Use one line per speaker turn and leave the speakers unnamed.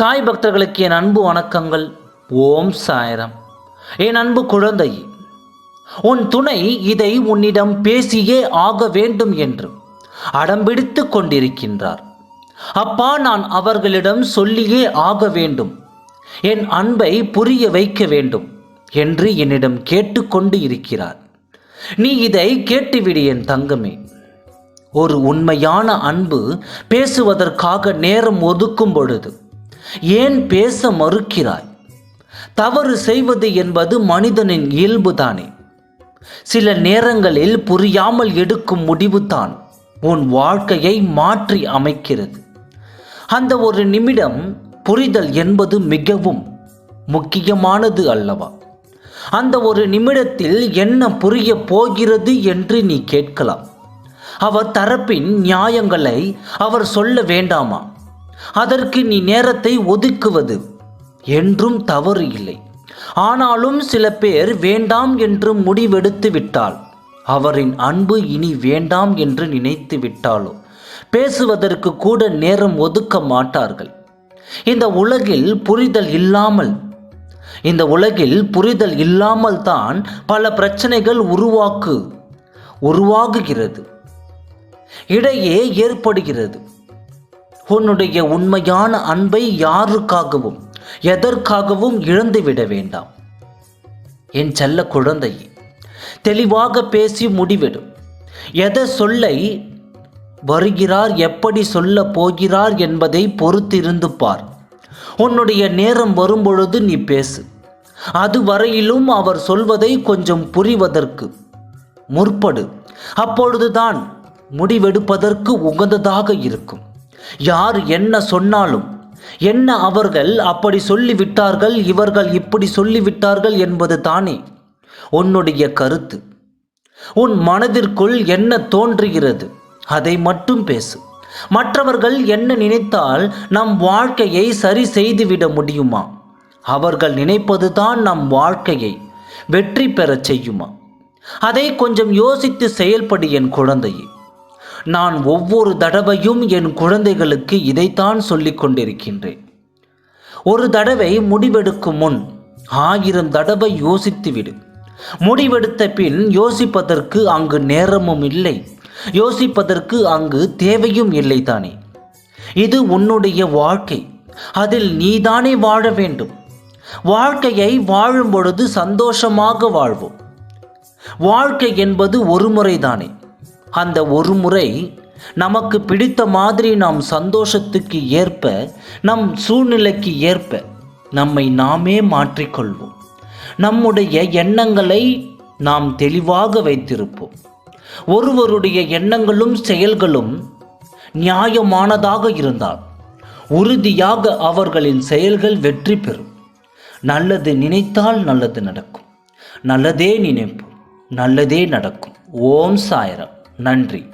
சாய் பக்தர்களுக்கு என் அன்பு வணக்கங்கள். ஓம் சாயரம். என் அன்பு குழந்தை உன் துணை இதை உன்னிடம் பேசியே ஆக வேண்டும் என்று அடம்பிடித்து கொண்டிருக்கின்றார். அப்பா நான் அவர்களிடம் சொல்லியே ஆக வேண்டும். என் அன்பை புரிய வைக்க வேண்டும் என்று என்னிடம் கேட்டுக்கொண்டு இருக்கிறார். நீ இதை கேட்டுவிடு என் தங்கமே. ஒரு உண்மையான அன்பு பேசுவதற்காக நேரம் ஒதுக்கும் பொழுது ஏன் பேச மறுக்கிறாய்? தவறு செய்வது என்பது மனிதனின் இயல்புதானே. சில நேரங்களில் புரியாமல் எடுக்கும் முடிவுதான் உன் வாழ்க்கையை மாற்றி அமைக்கிறது. அந்த ஒரு நிமிடம் புரிதல் என்பது மிகவும் முக்கியமானது அல்லவா? அந்த ஒரு நிமிடத்தில் என்ன புரிய போகிறது என்று நீ கேட்கலாம். அவர் தரப்பின் நியாயங்களை அவர் சொல்ல வேண்டாமா? அதற்கு நீ நேரத்தை ஒதுக்குவது என்றும் தவறு இல்லை. ஆனாலும் சில பேர் வேண்டாம் என்று முடிவெடுத்து விட்டால் அவரின் அன்பு இனி வேண்டாம் என்று நினைத்து விட்டாலோ? பேசுவதற்கு கூட நேரம் ஒதுக்க மாட்டார்கள். இந்த உலகில் புரிதல் இல்லாமல் இந்த உலகில் புரிதல் இல்லாமல் தான் பல பிரச்சனைகள் உருவாக்கு உருவாகுகிறது. இடையே ஏற்படுகிறது. உன்னுடைய உண்மையான அன்பை யாருக்காகவும் எதற்காகவும் இழந்துவிட வேண்டாம். என் செல்ல குழந்தை தெளிவாக பேசி முடிவிடும். எதை சொல்லை வருகிறார் எப்படி சொல்ல போகிறார் என்பதை பொறுத்திருந்து பார். உன்னுடைய நேரம் வரும்பொழுது நீ பேசு. அதுவரையிலும் அவர் சொல்வதை கொஞ்சம் புரிவதற்கு முற்படு. அப்பொழுதுதான் முடிவெடுப்பதற்கு உகந்ததாக இருக்கும். யார் என்ன சொன்னாலும் என்ன அவர்கள் அப்படி சொல்லிவிட்டார்கள் இவர்கள் இப்படி சொல்லிவிட்டார்கள் என்பது தானே உன்னுடைய கருத்து. உன் மனதிற்குள் என்ன தோன்றுகிறது அதை மட்டும் பேசு. மற்றவர்கள் என்ன நினைத்தால் நம் வாழ்க்கையை சரி செய்துவிட முடியுமா? அவர்கள் நினைப்பதுதான் நம் வாழ்க்கையை வெற்றி பெறச் செய்யுமா? அதை கொஞ்சம் யோசித்து செயல்படு என் குழந்தையே. நான் ஒவ்வொரு தடவையும் என் குழந்தைகளுக்கு இதைத்தான் சொல்லிக் கொண்டிருக்கின்றேன். ஒரு தடவை முடிவெடுக்கும் முன் ஆயிரம் தடவை யோசித்துவிடு முடிவெடுத்த பின் யோசிப்பதற்கு அங்கு நேரமும் இல்லை. யோசிப்பதற்கு அங்கு தேவையும் இல்லை தானே. இது உன்னுடைய வாழ்க்கை. அதில் நீதானே வாழ வேண்டும். வாழ்க்கையை வாழும் பொழுது சந்தோஷமாக வாழ்வோம். வாழ்க்கை என்பது ஒரு முறைதானே அந்த ஒரு முறை நமக்கு பிடித்த மாதிரி நாம் சந்தோஷத்துக்கு ஏற்ப நம் சூழ்நிலைக்கு ஏற்ப நம்மை நாமே மாற்றிக்கொள்வோம். நம்முடைய எண்ணங்களை நாம் தெளிவாக வைத்திருப்போம். ஒருவருடைய எண்ணங்களும் செயல்களும் நியாயமானதாக இருந்தால் உறுதியாக அவர்களின் செயல்கள் வெற்றி பெறும். நல்லது நினைத்தால் நல்லது நடக்கும். நல்லதே நினைப்போம். நல்லதே நடக்கும். ஓம் சாயரம். நன்றி.